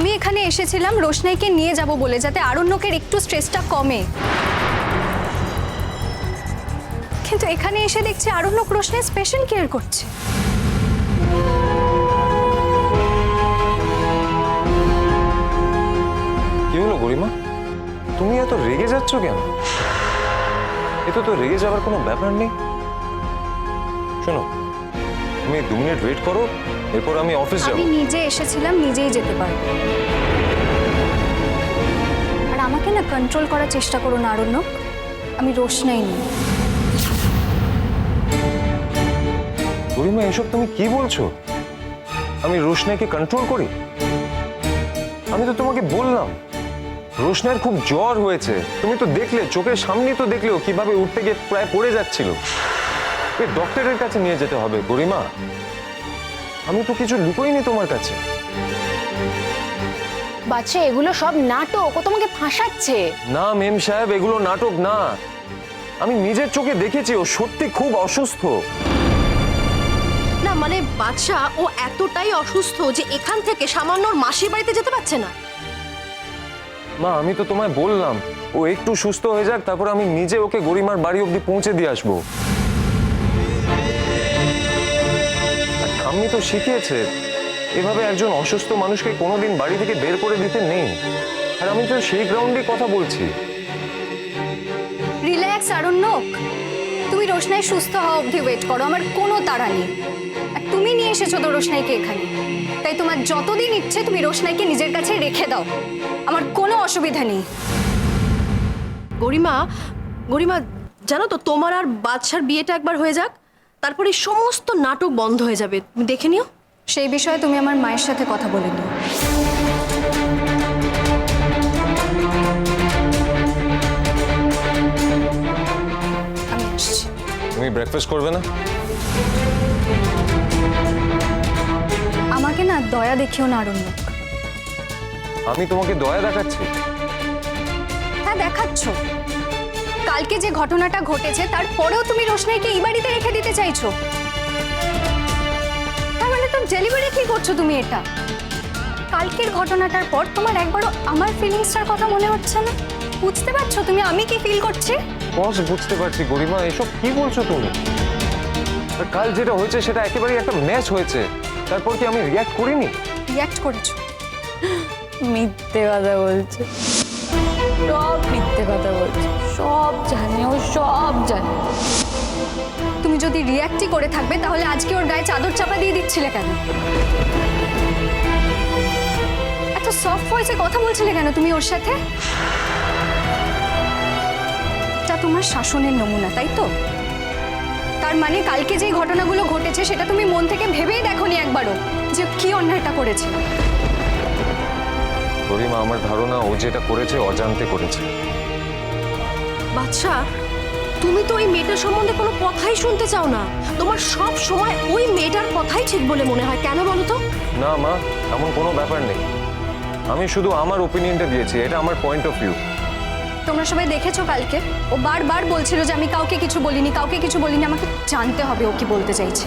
আমি এখানে এসেছিলাম রোশনাইকে নিয়ে যাব বলে, যাতে আরণ্যকের একটু স্ট্রেসটা কমে। কিন্তু এখানে এসে দেখছি আরণ্যক রোশনাই স্পেশাল কেয়ার করছে। কি হলো গরিমা তুমি এত রেগে যাচ্ছ কেন? এতে তো রেগে যাওয়ার কোনো ব্যাপার নেই। শোনো তুমি দু মিনিট ওয়েট করো এরপর আমি অফিস যাব। আমি নিজে এসেছিলাম নিজেই যেতে পারব। আর আমাকে না কন্ট্রোল করার চেষ্টা করো না আরণ্যক আমি রোশনাই নই। গরিমা এসব তুমি কি বলছো? আমি রোশনাইকে কন্ট্রোল করি? আমি তো তোমাকে বললাম রোশনাইয়ের খুব জ্বর হয়েছে। তুমি তো দেখলে চোখের সামনে তো দেখলেও কীভাবে উঠতে গিয়ে প্রায় পড়ে যাচ্ছিল। এই ডক্টরের কাছে নিয়ে যেতে হবে গরিমা আমি তো কিছু লুকোইনি তোমার কাছে। বাচ্চা এগুলো সব নাটক ও তোমাকে ফাঁসাচ্ছে। না মেম সাহেব এগুলো নাটক না। আমি নিজের চোখে দেখেছি ও সত্যি খুব অসুস্থ। না মানে বাদশা ও এতটাই অসুস্থ যে এখান থেকে সামান্য ওর মাসির বাড়িতে যেতে পারছে না। মা আমি তো তোমায় বললাম ও একটু সুস্থ হয়ে যাক তারপর আমি নিজে ওকে গরিমার বাড়ি অবধি পৌঁছে দিয়ে আসব। ঠাম্মি তো শিখিয়েছে এভাবে একজন অসুস্থ মানুষকে কোনোদিন বাড়ি থেকে বের করে দিতে নেই। আর আমি তো সেই গ্রাউন্ডে কথা বলছি। রিল্যাক্স আরণ্যক তুমি রোশনাই সুস্থ হওয়া অবধি ওয়েট করো আমার কোনো তাড়া নেই। আর তুমি নিয়ে এসেছ তো রোশনাইকে এখানে। তাই তোমার যতদিন ইচ্ছে তুমি রোশনাইকে নিজের কাছে রেখে দাও। আমার কোনো অসুবিধা নেই। গরিমা গরিমা জানো তো তোমার আর বাদশার বিয়েটা একবার হয়ে যাক? তারপরে সমস্ত নাটক বন্ধ হয়ে যাবে। তুমি দেখে নিও। সেই বিষয়ে তুমি আমার মায়ের সাথে কথা বলে নিও। তুমি ব্রেকফাস্ট করবে না? আমাকে না দয়া দেখিও না আরণ্যক। আমি তোমাকে দয়া দেখাচ্ছি। হ্যাঁ দেখাচ্ছ। কালকে যে ঘটনাটা ঘটেছে তারপরেও তুমি রোশনাইকে এই বাড়িতে রেখে দিতে চাইছো? তার মানে তো ডেলিভারি কি করছ তুমি এটা? কালকের ঘটনাটার পর তোমার একবারও আমার ফিলিংসটার কথা মনে হচ্ছে না? বুঝতে পারছ তুমি আমি কি ফিল করছি? বস বুঝতে পারছি গরিমা এসব কি বলছো তুমি? কাল যেটা হয়েছে সেটা একেবারেই একটা ম্যাচ হয়েছে। তারপর কি আমি রিয়াক্ট করিনি? রিয়াক্ট করেছ। মিথ্যে কথা বলছে। সব মিথ্যে কথা বলছে। সব জানে, ও সব জানে। তুমি যদি রিয়াক্টই করে থাকবে, তাহলে আজকে ওর গায়ে চাদর চাপা দিয়ে দিচ্ছিলে কেন? এত সফট ভয়েসে কথা বলছিলে কেন তুমি ওর সাথে? এটা তোমার শাসনের নমুনা, তাই তো? তার মানে কালকে যে ঘটনাগুলো ঘটেছে, সেটা তুমি মন থেকে ভেবেই দেখো নি একবারও যে কি অন্যায়টা করেছে। গরিমা আমার ধারণা ও যেটা করেছে অজান্তে করেছে। বাদশা তুমি তো ওই মেয়েটার সম্বন্ধে কোনো কথাই শুনতে চাও না। তোমার সব সময় ওই মেয়েটার কথাই ঠিক বলে মনে হয় কেন বলো তো? না মা এমন কোনো ব্যাপার নেই। আমি শুধু আমার ওপিনিয়নটা দিয়েছি এটা আমার পয়েন্ট অফ ভিউ তোমরা সবাই দেখেছ কালকে? ও বারবার বলছিল যে আমি কাউকে কিছু বলিনি কাউকে কিছু বলিনি আমাকে জানতে হবে ও কি বলতে চাইছে।